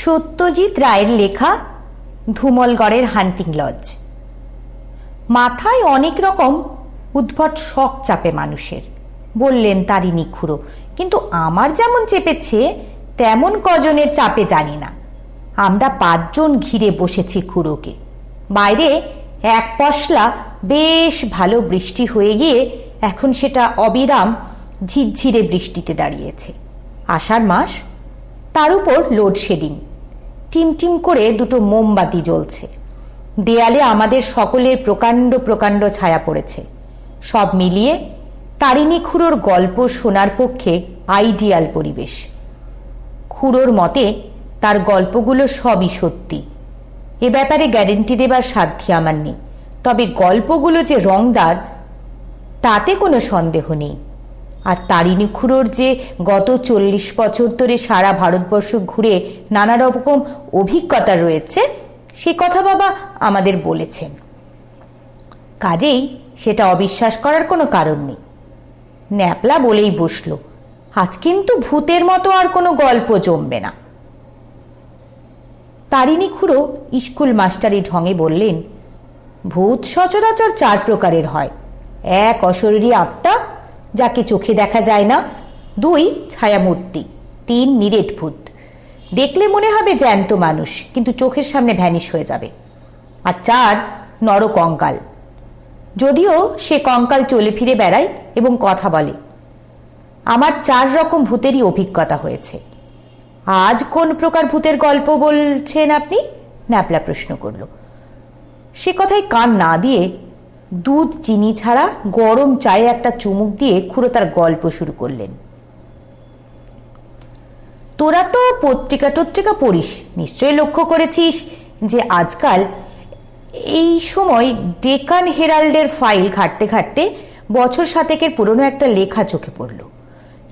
সত্যজিৎ রায়ের লেখা ধুমলগড়ের হান্টিং লজ। মাথায় অনেক রকম উদ্ভট শখ চাপে মানুষের। বললেন তারিণী খুড়ো কিন্তু আমার যেমন চেপেছে, তেমন কজনের চাপে জানি না। আমরা পাঁচজন ঘিরে বসেছি খুড়োকে। বাইরে এক পশলা বেশ ভালো বৃষ্টি হয়ে গিয়ে এখন সেটা অবিরাম ঝিরঝিরে বৃষ্টিতে দাঁড়িয়েছে। আষাঢ় মাস তার উপর লোডশেডিং টিমটিম করে দুটো মোমবাতি জ্বলছে। দেয়ালে আমাদের সকলের প্রকাণ্ড প্রকাণ্ড ছায়া পড়েছে। সব মিলিয়ে তারিণী খুড়োর গল্প শোনার পক্ষে আইডিয়াল পরিবেশ। খুড়োর মতে, তার গল্পগুলো সবই সত্যি। এ ব্যাপারে গ্যারেন্টি দেবার সাধ্যি আমার নেই। তবে গল্পগুলো যে রংদার, তাতে কোনো সন্দেহ নেই। আর তারিণী খুড়োর যে গত চল্লিশ বছর ধরে সারা ভারতবর্ষ ঘুরে নানা রকম অভিজ্ঞতা রয়েছে, সে কথা বাবা আমাদের বলেছেন। কাজেই সেটা অবিশ্বাস করার কোনো কারণ নেই। ন্যাপলা বলেই বসল, আজ কিন্তু ভূতের মতো আর কোনো গল্প জমবে না। তারিণী খুড়ো স্কুল মাস্টারি ঢঙে বললেন, ভূত সচরাচর চার প্রকারের হয়, এক অশরীরী আত্মা যাকে চোখে দেখা যায় না। দুই, ছায়ামূর্তি। তিন, নিরেট ভূত। দেখলে মনে হবে জ্যান্ত মানুষ, কিন্তু চোখের সামনে ভ্যানিশ হয়ে যাবে। আর চার নরকঙ্কাল যদিও সে কঙ্কাল চলে ফিরে বেড়ায় এবং কথা বলে, আমার চার রকম ভূতেরই অভিজ্ঞতা হয়েছে। আজ কোন প্রকার ভূতের গল্প বলছেন আপনি? ন্যাপলা প্রশ্ন করল। সে কথায় কান না দিয়ে দুধ, চিনি ছাড়া গরম চায়ে একটা চুমুক দিয়ে খুঁড়ো তার গল্প শুরু করলেন। তোরা তো পত্রিকা টত্রিকা পড়িস, নিশ্চয়ই লক্ষ্য করেছিস যে আজকাল এই সময় ডেকান হেরাল্ডের ফাইল ঘাটতে ঘাটতে বছর সাতেকের পুরনো একটা লেখা চোখে পড়ল।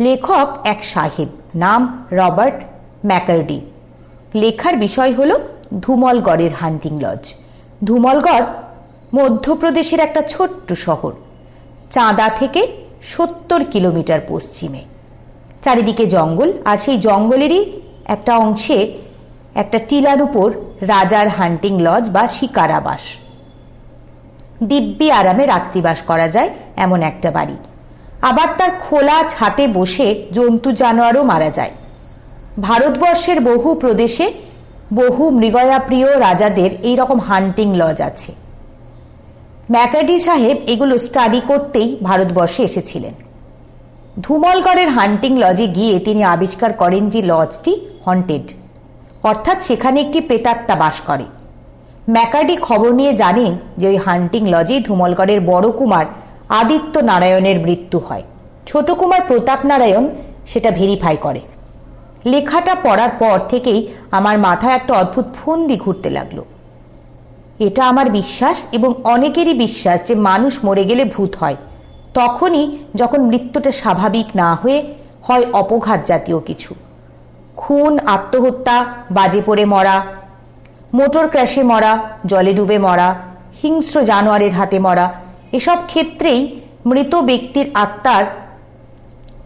লেখক এক সাহেব, নাম রবার্ট ম্যাকার্ডি। লেখার বিষয় হলো ধুমলগড়ের হান্টিং লজ। ধুমলগড় মধ্যপ্রদেশের একটা ছোট্ট শহর, চাঁদা থেকে সত্তর কিলোমিটার পশ্চিমে। চারিদিকে জঙ্গল, আর সেই জঙ্গলেরই একটা অংশে একটা টিলার উপর রাজার হান্টিং লজ বা শিকারাবাস দিব্যি আরামে রাত্রিবাস করা যায় এমন একটা বাড়ি। আবার তার খোলা ছাতে বসে জন্তু জানোয়ারও মারা যায়। ভারতবর্ষের বহু প্রদেশে বহু মৃগয়াপ্রিয় রাজাদের এই রকম হান্টিং লজ আছে। ম্যাকাডি সাহেব এগুলো স্টাডি করতেই ভারতবর্ষে এসেছিলেন। ধুমলগড়ের হান্টিং লজে গিয়ে তিনি আবিষ্কার করেন যে লজটি হন্টেড অর্থাৎ সেখানে একটি প্রেতাত্মা বাস করে। ম্যাকাডি খবর নিয়ে জানেন যে ওই হান্টিং লজে ধুমলগড়ের বড় কুমার আদিত্য নারায়ণের মৃত্যু হয়। ছোট কুমার প্রতাপ নারায়ণ সেটা ভেরিফাই করে। লেখাটা পড়ার পর থেকেই আমার মাথায় একটা অদ্ভুত ফন্দি ঘুরতে লাগল। এটা আমার বিশ্বাস এবং অনেকেরই বিশ্বাস যে মানুষ মরে গেলে ভূত হয়। তখনই যখন মৃত্যুটা স্বাভাবিক না হয়ে হয় অপঘাত জাতীয় কিছু। খুন, আত্মহত্যা, বাজে পড়ে মরা, মোটর ক্র্যাশে মরা, জলে ডুবে মরা, হিংস্র জানোয়ারের হাতে মরা, এসব ক্ষেত্রেই মৃত ব্যক্তির আত্মার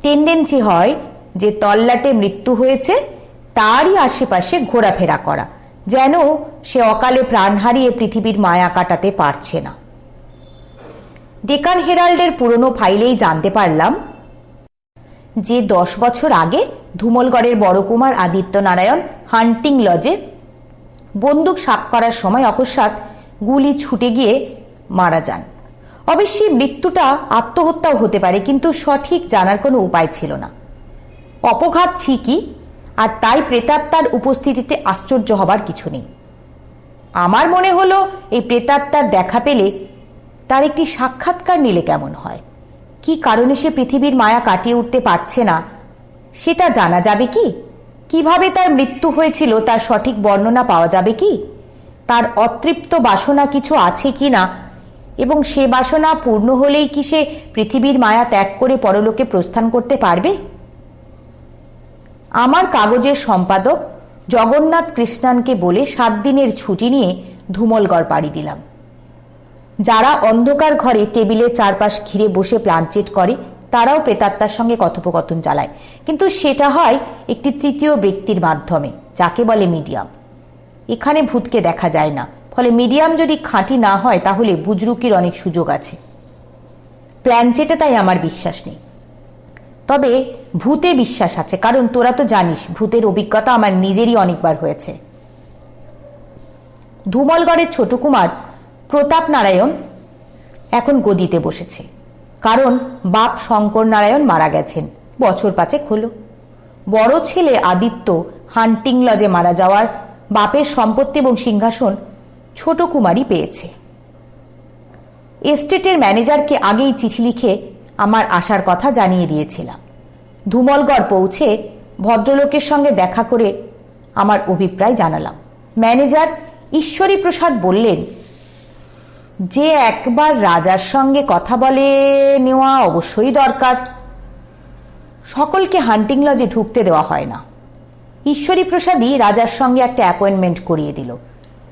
টেন্ডেন্সি হয় যে তল্লাটে মৃত্যু হয়েছে, তারই আশেপাশে ঘোরাফেরা করা। যেন সে অকালে প্রাণ হারিয়ে পৃথিবীর মায়া কাটাতে পারছে না। ডেকান হেরাল্ডের পুরনো ফাইলেই জানতে পারলাম যে দশ বছর আগে ধুমলগড়ের বড় কুমার আদিত্য নারায়ণ হান্টিং লজে বন্দুক সাপ করার সময় অকস্মাৎ গুলি ছুটে গিয়ে মারা যান। অবশ্যই মৃত্যুটা আত্মহত্যাও হতে পারে, কিন্তু সঠিক জানার কোনো উপায় ছিল না। অপঘাত ঠিকই আর তাই প্রেতাত্মার উপস্থিতিতে আশ্চর্য হবার কিছু নেই। আমার মনে হলো এই প্রেতাত্মার দেখা পেলে তার একটি সাক্ষাৎকার নিলে কেমন হয়। কি কারণে সে পৃথিবীর মায়া কাটিয়ে উঠতে পারছে না, সেটা জানা যাবে কি? কীভাবে তার মৃত্যু হয়েছিল, তার সঠিক বর্ণনা পাওয়া যাবে কি? তার অতৃপ্ত বাসনা কিছু আছে কি না? এবং সে বাসনা পূর্ণ হলেই কি সে পৃথিবীর মায়া ত্যাগ করে পরলোকে প্রস্থান করতে পারবে? আমার কাগজের সম্পাদক জগন্নাথ কৃষ্ণানকে বলে সাত দিনের ছুটি নিয়ে ধুমলগড় পাড়ি দিলাম। যারা অন্ধকার ঘরে টেবিলের চারপাশ ঘিরে বসে প্লানচেট করে, তারাও প্রেতাত্মার সঙ্গে কথোপকথন চালায়। কিন্তু সেটা হয় একটি তৃতীয় ব্যক্তির মাধ্যমে, যাকে বলে মিডিয়াম। এখানে ভূতকে দেখা যায় না। ফলে মিডিয়াম যদি খাঁটি না হয়, তাহলে বুজরুকির অনেক সুযোগ আছে। প্ল্যানচেটে তাই আমার বিশ্বাস নেই। তবে ভূতে বিশ্বাস আছে, কারণ তোরা তো জানিস, ভূতের অভিজ্ঞতা আমার নিজেরই অনেকবার হয়েছে। ধুমলগড়ের ছোট কুমার প্রতাপ নারায়ণ এখন গদিতে বসেছে, কারণ বাপ শঙ্কর নারায়ণ মারা গেছেন, বছর পাঁচেক হলো। বড় ছেলে আদিত্য হান্টিং লজে মারা যাওয়ার বাপের সম্পত্তি এবং সিংহাসন ছোট কুমারই পেয়েছে। এস্টেটের ম্যানেজারকে আগেই চিঠি লিখে আমার আসার কথা জানিয়ে দিয়েছিলাম। ধুমলগড় পৌঁছে ভদ্রলোকের সঙ্গে দেখা করে আমার অভিপ্রায় জানালাম। ম্যানেজার ঈশ্বরী প্রসাদ বললেন, যে একবার রাজার সঙ্গে কথা বলে নেওয়া অবশ্যই দরকার। সকলকে হান্টিং লজে ঢুকতে দেওয়া হয় না। ঈশ্বরী প্রসাদই রাজার সঙ্গে একটা অ্যাপয়েন্টমেন্ট করিয়ে দিল।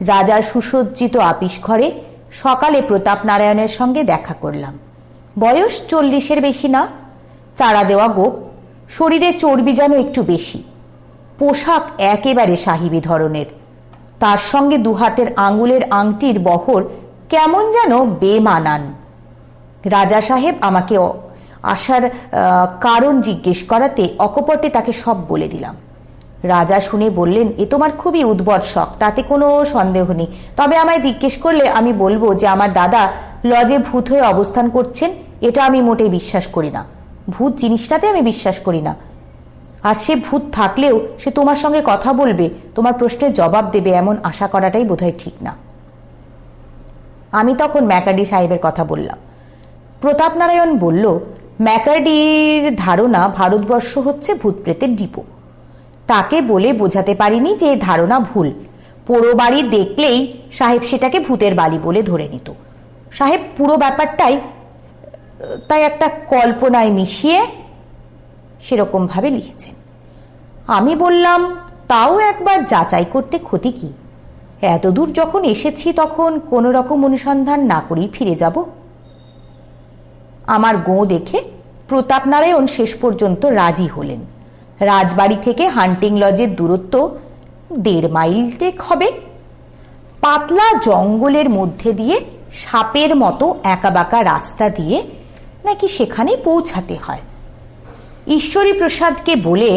রাজার সুসজ্জিত আপিস ঘরে সকালে প্রতাপ নারায়ণের সঙ্গে দেখা করলাম। বয়স চল্লিশের বেশি না, চারা দেওয়া গোপ, শরীরে চর্বি যেন একটু বেশি। পোশাক একেবারে সাহিবি ধরনের। তার সঙ্গে দুহাতের আঙ্গুলের আংটির বহর কেমন যেন বেমানান। রাজা সাহেব আমাকে আসার কারণ জিজ্ঞেস করাতে অকপটে তাকে সব বলে দিলাম। রাজা শুনে বললেন, এ তোমার খুবই উদ্ভট শখ, তাতে কোনো সন্দেহ নেই। তবে আমায় জিজ্ঞেস করলে আমি বলব যে, আমার দাদা লজে ভূত হয়ে অবস্থান করছেন, এটা আমি মোটেই বিশ্বাস করি না। ভূত জিনিসটাতে আমি বিশ্বাস করি না। আর সে ভূত থাকলেও সে তোমার সঙ্গে কথা বলবে, তোমার প্রশ্নের জবাব দেবে, এমন আশা করাটাই বোধহয় ঠিক না। আমি তখন ম্যাকাডি সাহেবের কথা বললাম। প্রতাপ নারায়ণ বলল, ম্যাকার্ডির ধারণা ভারতবর্ষ হচ্ছে ভূত প্রেতের ডিপো। তাকে বলে বোঝাতে পারিনি যে ধারণা ভুল। পোড়ো বাড়ি দেখলেই সাহেব সেটাকে ভূতের বালি বলে ধরে নিত। সাহেব, পুরো ব্যাপারটাই, তাই একটা কল্পনায় মিশিয়ে সেরকমভাবে লিখেছেন। আমি বললাম, তাও একবার যাচাই করতে ক্ষতি কি? এতদূর যখন এসেছি তখন কোনো রকম অনুসন্ধান না করেই ফিরে যাব। আমার গোঁ দেখে প্রতাপ নারায়ণ শেষ পর্যন্ত রাজি হলেন। রাজবাড়ি থেকে হান্টিং লজের দূরত্ব দেড় মাইল টেক হবে। পাতলা জঙ্গলের মধ্যে দিয়ে সাপের মতো একাবাঁকা রাস্তা দিয়ে নাকি সেখানে পৌঁছাতে হয়। ঈশ্বরী প্রসাদকে বলে,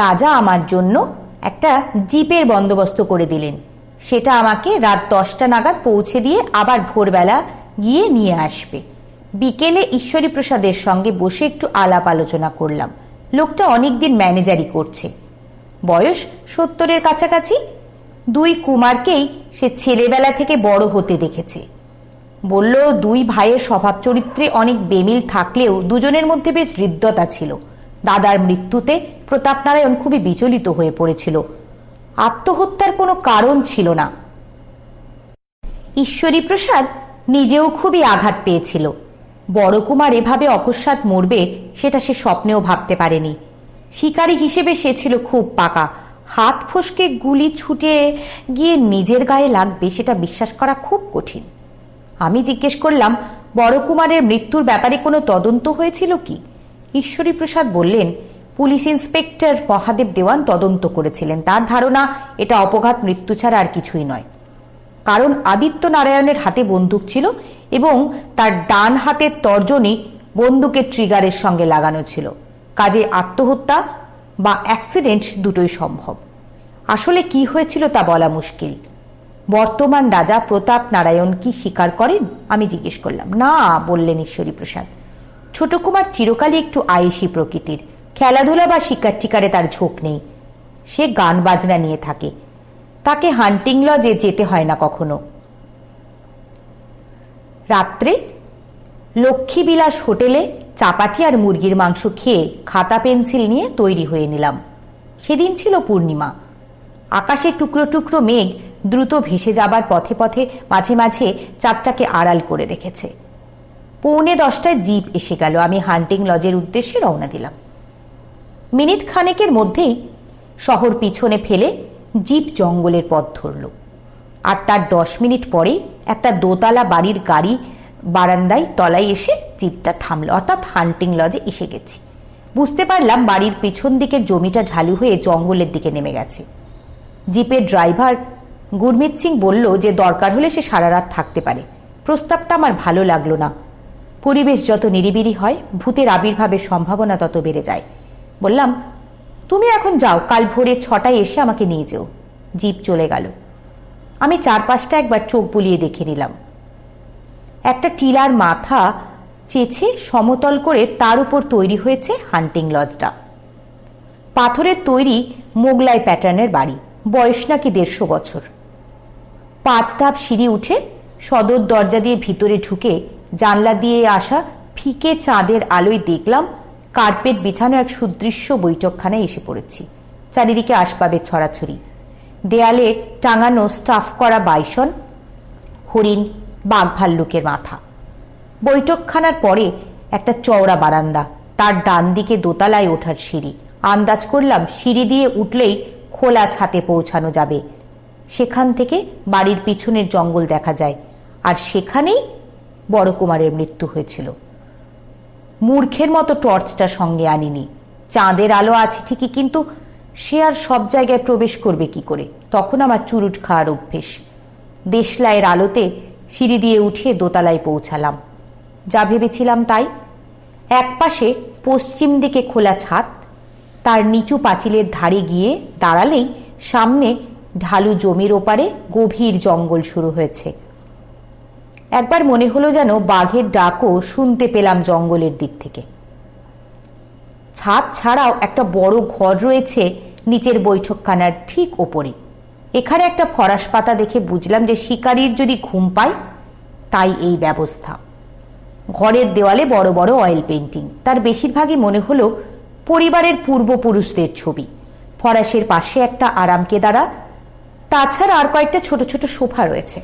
রাজা আমার জন্য একটা জিপের বন্দোবস্ত করে দিলেন। সেটা আমাকে রাত দশটা নাগাদ পৌঁছে দিয়ে আবার ভোরবেলা গিয়ে নিয়ে আসবে। বিকেলে ঈশ্বরী প্রসাদের সঙ্গে বসে একটু আলাপ আলোচনা করলাম। লোকটা অনেকদিন ম্যানেজারি করছে। বয়স সত্তরের কাছাকাছি। দুই কুমারকেই সে ছেলেবেলা থেকে বড় হতে দেখেছে। বলল, দুই ভাইয়ের স্বভাব চরিত্রে অনেক বেমিল থাকলেও দুজনের মধ্যে বেশ হৃদ্যতা ছিল। দাদার মৃত্যুতে প্রতাপ নারায়ণ খুবই বিচলিত হয়ে পড়েছিল। আত্মহত্যার কোনো কারণ ছিল না। ঈশ্বরী প্রসাদ নিজেও খুবই আঘাত পেয়েছিল। বড় কুমার এভাবে অকস্মাৎ মরবে, সেটা সে স্বপ্নেও ভাবতে পারেনি। শিকারী হিসেবে সে ছিল খুব পাকা। হাত ফসকে গুলি ছুটে গিয়ে নিজের গায়ে লাগবে, সেটা বিশ্বাস করা খুব কঠিন। আমি জিজ্ঞেস করলাম, বড় কুমারের মৃত্যুর ব্যাপারে কোনো তদন্ত হয়েছিল কি? ঈশ্বরী প্রসাদ বললেন, পুলিশ ইন্সপেক্টর মহাদেব দেওয়ান তদন্ত করেছিলেন। তার ধারণা, এটা অপঘাত মৃত্যু ছাড়া আর কিছুই নয়। কারণ আদিত্য নারায়ণের হাতে বন্দুক ছিল এবং তার ডান হাতের তর্জনী বন্দুকের ট্রিগারের সঙ্গে লাগানো ছিল। কাজে আত্মহত্যা বা অ্যাক্সিডেন্ট দুটোই সম্ভব। আসলে কি হয়েছিল তা বলা মুশকিল। বর্তমান রাজা প্রতাপ নারায়ণ কি স্বীকার করেন? আমি জিজ্ঞেস করলাম। না, বললেন ঈশ্বরী প্রসাদ। ছোট কুমার চিরকালই একটু আয়েসি প্রকৃতির। খেলাধুলা বা শিকার টিকারে তার ঝোঁক নেই। সে গান বাজনা নিয়ে থাকে। তাকে হান্টিং লজে যেতে হয় না কখনো। রাত্রে লক্ষ্মীবিলাস হোটেলে চাপাটি আর মুরগির মাংস খেয়ে খাতা পেন্সিল নিয়ে তৈরি হয়ে নিলাম। সেদিন ছিল পূর্ণিমা। আকাশে টুকরো টুকরো মেঘ দ্রুত ভেসে যাবার পথে পথে মাঝে মাঝে চাঁদটাকে আড়াল করে রেখেছে। পৌনে দশটায় জিপ এসে গেল। আমি হান্টিং লজের উদ্দেশ্যে রওনা দিলাম। মিনিট খানেকের মধ্যেই শহর পিছনে ফেলে জিপ জঙ্গলের পথ ধরল। আর তার দশ মিনিট পরে একটা দোতলা বাড়ির গাড়ি বারান্দায় তলায় এসে জিপটা থামলো, অর্থাৎ হান্টিং লজে এসে গেছি। বুঝতে পারলাম বাড়ির পেছন দিকের জমিটা ঢালু হয়ে জঙ্গলের দিকে নেমে গেছে। জিপের ড্রাইভার গুরমিত সিং বলল যে দরকার হলে সে সারা রাত থাকতে পারে। প্রস্তাবটা আমার ভালো লাগল না। পরিবেশ যত নিরিবিরি হয়, ভূতের আবির্ভাবের সম্ভাবনা তত বেড়ে যায়। বললাম, তুমি এখন যাও, কাল ভোরে ছটায় এসে আমাকে নিয়ে যেও। জিপ চলে গেল। আমি চারপাশটা একবার চোখ বুলিয়ে দেখে নিলাম। একটা টিলার মাথা চেছে সমতল করে তার উপর তৈরি হয়েছে হান্টিং লজটা। পাথরের তৈরি মোগলাই প্যাটার্নের বাড়ি, বয়স নাকি দেড়শো বছর। পাঁচ ধাপ সিঁড়ি উঠে সদর দরজা দিয়ে ভিতরে ঢুকে জানলা দিয়ে আসা ফিকে চাঁদের আলোয় দেখলাম, কার্পেট বিছানো এক সুদৃশ্য বৈঠকখানায় এসে পড়েছি। চারিদিকে আসবাবের ছড়াছড়ি। দেয়ালে টাঙানো স্টাফ করা বাইসন, হরিণ, বাঘ ভাল্লুকের মাথা। বৈঠকখানার পরে একটা চওড়া বারান্দা, তার ডান দিকে দোতলায় ওঠার সিঁড়ি। আন্দাজ করলাম সিঁড়ি দিয়ে উঠলেই খোলা ছাতে পৌঁছানো যাবে। সেখান থেকে বাড়ির পিছনের জঙ্গল দেখা যায়, আর সেখানেই বড় কুমারের মৃত্যু হয়েছিল। মূর্খের মতো টর্চটা সঙ্গে আনিনি। চাঁদের আলো আছে ঠিকই, কিন্তু সে আর সব জায়গায় প্রবেশ করবে কি করে? তখন আমার চুরুট খাওয়ার অভ্যেস। দেশলাইয়ের আলোতে সিঁড়ি দিয়ে উঠে দোতলায় পৌঁছালাম। যা ভেবেছিলাম তাই। একপাশে পশ্চিম দিকে খোলা ছাদ, তার নিচু পাঁচিলের ধারে গিয়ে দাঁড়ালেই সামনে ঢালু জমির ওপারে গভীর জঙ্গল শুরু হয়েছে। একবার মনে হলো যেন বাঘের ডাকও শুনতে পেলাম জঙ্গলের দিক থেকে। ছাদ ছাড়াও একটা বড় ঘর রয়েছে নিচের বৈঠকখানার ঠিক ওপরে। এখানে একটা ফরাস পাতা দেখে বুঝলাম যে শিকারীর যদি ঘুম পায়, তাই এই ব্যবস্থা। ঘরের দেওয়ালে বড় বড় অয়েল পেন্টিং তার বেশিরভাগই মনে হলো পরিবারের পূর্বপুরুষদের ছবি। ফরাসের পাশে একটা আরাম কেদারা, তাছাড়া আর কয়েকটা ছোট ছোট সোফা রয়েছে।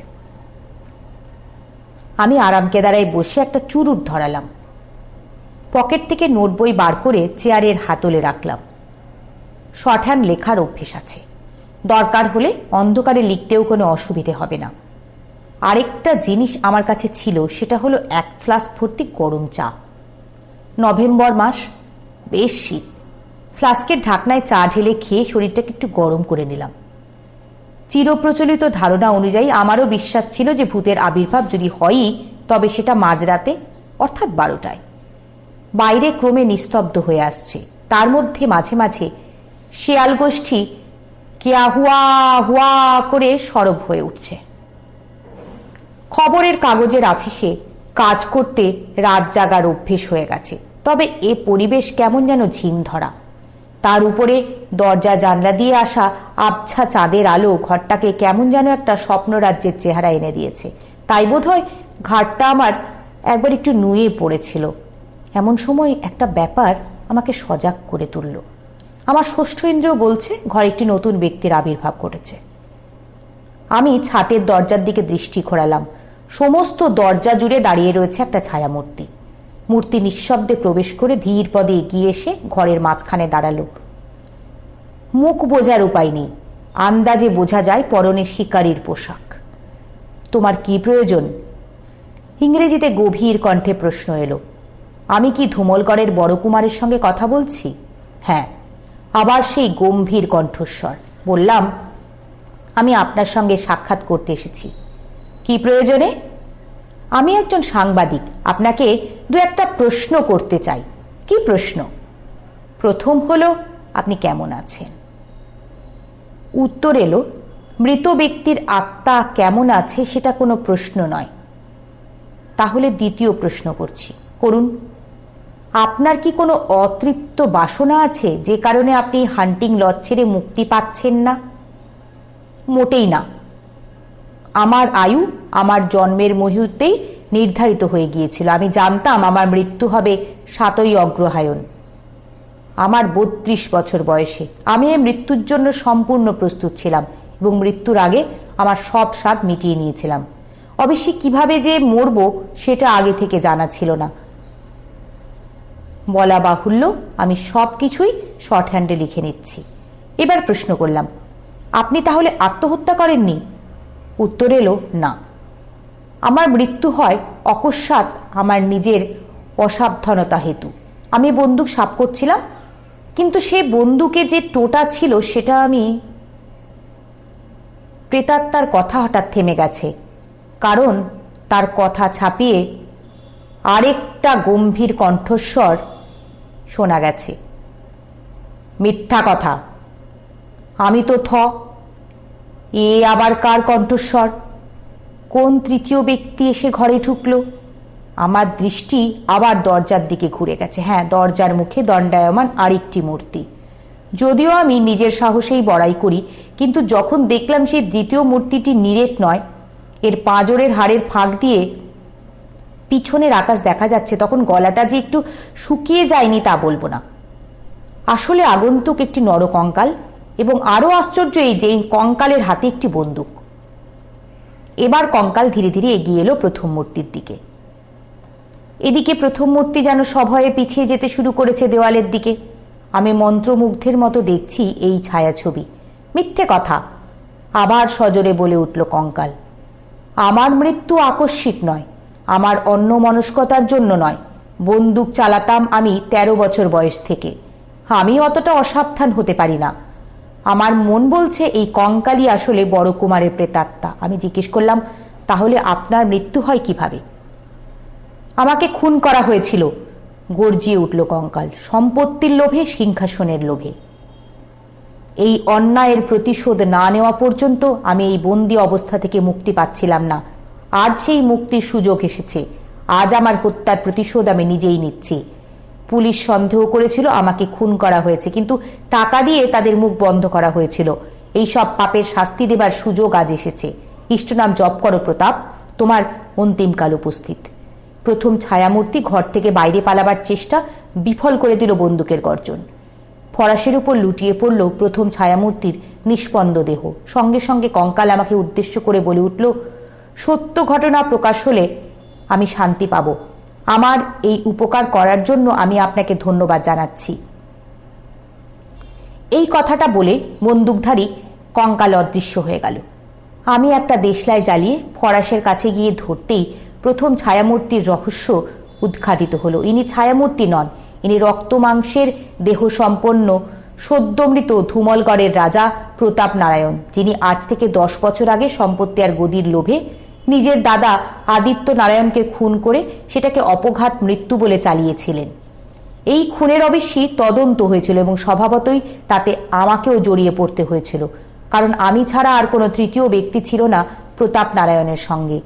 আমি আরাম কেদারায় বসে একটা চুরুট ধরালাম। পকেট থেকে নোট বই বার করে চেয়ারের হাতলে রাখলাম। শর্ট হ্যান্ড লেখার অভ্যেস আছে। দরকার হলে অন্ধকারে লিখতেও কোনো অসুবিধে হবে না। আরেকটা জিনিস আমার কাছে ছিল, সেটা হলো এক ফ্লাস্ক ভর্তি গরম চা। নভেম্বর মাস, বেশ শীত। ফ্লাস্কের ঢাকনায় চা ঢেলে খেয়ে শরীরটাকে একটু গরম করে নিলাম। চিরপ্রচলিত ধারণা অনুযায়ী আমারও বিশ্বাস ছিল যে ভূতের আবির্ভাব যদি হয়ই, তবে সেটা মাঝরাতে, অর্থাৎ বারোটায়। বাইরে ক্রমে নিস্তব্ধ হয়ে আসছে। তার মধ্যে মাঝে মাঝে শেয়াল গোষ্ঠী কেয়া হুয়া হুয়া করে সরব হয়ে উঠছে। খবরের কাগজের অফিসে কাজ করতে রাত জাগার অভ্যেস হয়ে গেছে। তবে এ পরিবেশ কেমন যেন ঝিম ধরা তার উপরে দরজা জানলা দিয়ে আসা আবছা চাঁদের আলো ঘরটাকে কেমন যেন একটা স্বপ্ন রাজ্যের চেহারা এনে দিয়েছে। তাই বোধহয় ঘাটটা আমার একবার একটু নুয়ে পড়েছিল। এমন সময় একটা ব্যাপার আমাকে সজাগ করে তুলল। আমার ষষ্ঠ ইন্দ্রিয় বলছে, ঘরে একটি নতুন ব্যক্তির আবির্ভাব ঘটেছে। আমি ছাতের দরজার দিকে দৃষ্টি ঘোরালাম। সমস্ত দরজা জুড়ে দাঁড়িয়ে রয়েছে একটা ছায়ামূর্তি। মূর্তি নিঃশব্দে প্রবেশ করে ধীর পদে এগিয়ে এসে ঘরের মাঝখানে দাঁড়াল। মুখ বোঝার উপায় নেই। আন্দাজে বোঝা যায় পরনে শিকারীর পোশাক। তোমার কি প্রয়োজন? ইংরেজিতে গভীর কণ্ঠে প্রশ্ন এলো। আমি কি ধুমলগড়ের বড় কুমারের সঙ্গে কথা বলছি? হ্যাঁ। আবার সেই গম্ভীর কণ্ঠস্বর। বললাম, আমি আপনার সঙ্গে সাক্ষাৎ করতে এসেছি। কি প্রয়োজনে? আমি একজন সাংবাদিক। আপনাকে দু একটা প্রশ্ন করতে চাই। কি প্রশ্ন? প্রথম হলো, আপনি কেমন আছেন? উত্তর এলো, মৃত ব্যক্তির আত্মা কেমন আছে সেটা কোনো প্রশ্ন নয়। তাহলে দ্বিতীয় প্রশ্ন করছি। করুন। আপনার কি কোনো অতৃপ্ত বাসনা আছে যে কারণে আপনি হান্টিং লজ ছেড়ে মুক্তি পাচ্ছেন না? মোটেই না। আমার আয়ু আমার জন্মের মুহূর্তেই নির্ধারিত হয়ে গিয়েছিল। আমি জানতাম আমার মৃত্যু হবে সাতই অগ্রহায়ণ। আমার বত্রিশ বছর বয়সে। আমি এই মৃত্যুর জন্য সম্পূর্ণ প্রস্তুত ছিলাম এবং মৃত্যুর আগে আমার সব স্বাদ মিটিয়ে নিয়েছিলাম। অবশ্যই কীভাবে যে মরব সেটা আগে থেকে জানা ছিল না। বলা বাহুল্য, আমি সব কিছুই শর্ট হ্যান্ডে লিখে নিচ্ছি। এবার প্রশ্ন করলাম, আপনি তাহলে আত্মহত্যা করেননি? উত্তর এলো, না। আমার মৃত্যু হয় অকস্মাৎ আমার নিজের অসাবধানতা হেতু। আমি বন্দুক সাপ করছিলাম, কিন্তু সে বন্দুকে যে টোটা ছিল সেটা আমি প্রেতাত্মার কথা হঠাৎ থেমে গেছে, কারণ তার কথা ছাপিয়ে আরেকটা গম্ভীর কণ্ঠস্বর শোনা গেছে। মিথ্যা কথা। আমি তো থ। এ আবার কার কণ্ঠস্বর? কোন তৃতীয় ব্যক্তি এসে ঘরে ঢুকল? আমার দৃষ্টি আবার দরজার দিকে ঘুরে গেছে। হ্যাঁ দরজার মুখে দণ্ডায়মান আরেকটি মূর্তি। যদিও আমি নিজের সাহসেই বড়াই করি, কিন্তু যখন দেখলাম সেই দ্বিতীয় মূর্তিটি নিরেট নয়, এর পাঁজরের হাড়ের ফাঁক দিয়ে পিছনের আকাশ দেখা যাচ্ছে, তখন গলাটা যে একটু শুকিয়ে যায়নি তা বলব না। আসলে আগন্তুক একটি নরকঙ্কাল এবং আরও আশ্চর্য এই যে কঙ্কালের হাতে একটি বন্দুক। এবার কঙ্কাল ধীরে ধীরে এগিয়ে এলো প্রথম মূর্তির দিকে। এদিকে প্রথম মূর্তি যেন সভয়ে পিছিয়ে যেতে শুরু করেছে দেওয়ালের দিকে। আমি মন্ত্রমুগ্ধের মতো দেখছি এই ছায়াছবি। মিথ্যে কথা, আবার সজোরে বলে উঠল কঙ্কাল। আমার মৃত্যু আকস্মিক নয় আমার অন্য মনস্কতার জন্য নয়। বন্দুক চালাতাম আমি ১৩ বছর বয়স থেকে। আমি অতটা অসাবধান হতে পারি না। আমার মন বলছে এই কঙ্কালই আসলে বড় কুমারের প্রেতাত্মা। আমি জিজ্ঞেস করলাম, তাহলে আপনার মৃত্যু হয় কীভাবে? আমাকে খুন করা হয়েছিল। গর্জিয়ে উঠল কঙ্কাল। সম্পত্তির লোভে, সিংহাসনের লোভে। এই অন্যায়ের প্রতিশোধ না নেওয়া পর্যন্ত আমি এই বন্দি অবস্থা থেকে মুক্তি পাচ্ছিলাম না। আজ সেই মুক্তির সুযোগ এসেছে। আজ আমার হত্যার প্রতিশোধ আমি নিজেই নিচ্ছি। পুলিশ সন্দেহ করেছিল আমাকে খুন করা হয়েছে, কিন্তু টাকা দিয়ে তাদের মুখ বন্ধ করা হয়েছিল। এই সব পাপের শাস্তি দেবার সুযোগ আজ এসেছে। ইষ্টনাম জপ করো প্রতাপ, তোমার অন্তিমকাল উপস্থিত। প্রথম ছায়ামূর্তি ঘর থেকে বাইরে পালাবার চেষ্টা বিফল করে দিল বন্দুকের গর্জন। ফরাসের উপর লুটিয়ে পড়ল প্রথম ছায়ামূর্তির নিষ্পন্দ দেহ। সঙ্গে সঙ্গে কঙ্কাল আমাকে উদ্দেশ্য করে বলে উঠল সত্য ঘটনা প্রকাশ হলে আমি শান্তি পাব। আমার এই উপকার করার জন্য আমি আপনাকে ধন্যবাদ জানাচ্ছি। এই কথাটা বলে বন্দুকধারী কঙ্কাল অদৃশ্য হয়ে গেল। আমি একটা দেশলাই জ্বালিয়ে ফরাসের কাছে গিয়ে ধরতেই প্রথম ছায়ামূর্তির রহস্য উদ্ঘাটিত হলো। ইনি ছায়ামূর্তি নন, ইনি রক্ত মাংসের দেহ সম্পন্ন সদ্যমৃত ধুমলগড়ের রাজা প্রতাপ নারায়ণ, যিনি আজ থেকে দশ বছর আগে সম্পত্তি আর গদির লোভে নিজের দাদা আদিত্য নারায়ণকে খুন করে সেটাকে অপঘাত মৃত্যু বলে চালিয়েছিলেন। এই খুনের অবশ্যই তদন্ত হয়েছিল এবং স্বভাবতই তাতে আমাকেও জড়িয়ে পড়তে হয়েছিল। কারণ আমি ছাড়া আর কোনো তৃতীয় ব্যক্তি ছিল না প্রতাপ নারায়ণের সঙ্গে।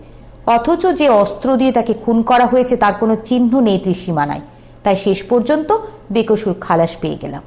অথচ যে অস্ত্র দিয়ে তাকে খুন করা হয়েছে তার কোনো চিহ্ন নেই ত্রিসীমানায়। তাই শেষ পর্যন্ত বেকসুর খালাস পেয়ে গেলাম।